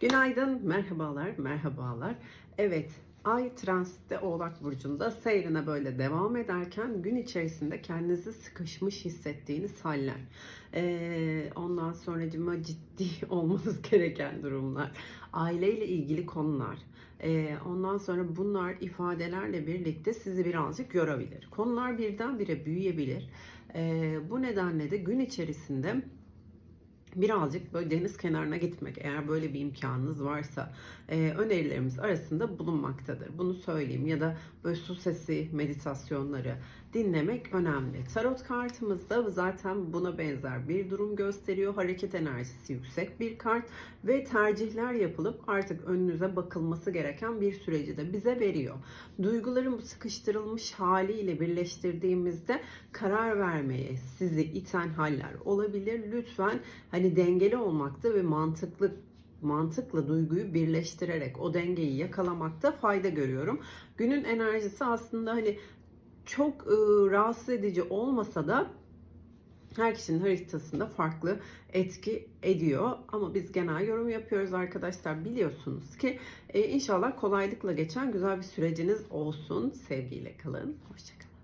Günaydın, merhabalar, merhabalar. Evet, Ay transitte Oğlak Burcu'nda seyrine böyle devam ederken gün içerisinde kendinizi sıkışmış hissettiğiniz haller. Ee, ondan sonracıma ciddi olmanız gereken durumlar. Aileyle ilgili konular. Ee, ondan sonra bunlar ifadelerle birlikte sizi birazcık yorabilir. Konular birdenbire büyüyebilir. Ee, bu nedenle de gün içerisinde birazcık böyle deniz kenarına gitmek eğer böyle bir imkanınız varsa e, önerilerimiz arasında bulunmaktadır. Bunu söyleyeyim ya da böyle su sesi meditasyonları dinlemek önemli. Tarot kartımızda zaten buna benzer bir durum gösteriyor. Hareket enerjisi yüksek bir kart ve tercihler yapılıp artık önünüze bakılması gereken bir süreci de bize veriyor. Duyguların bu sıkıştırılmış haliyle birleştirdiğimizde karar vermeye sizi iten haller olabilir. Lütfen hani dengeli olmakta ve mantıklı mantıkla duyguyu birleştirerek o dengeyi yakalamakta fayda görüyorum. Günün enerjisi aslında hani çok e, rahatsız edici olmasa da her kişinin haritasında farklı etki ediyor. Ama biz genel yorum yapıyoruz arkadaşlar. Biliyorsunuz ki e, inşallah kolaylıkla geçen güzel bir süreciniz olsun. Sevgiyle kalın. Hoşçakalın.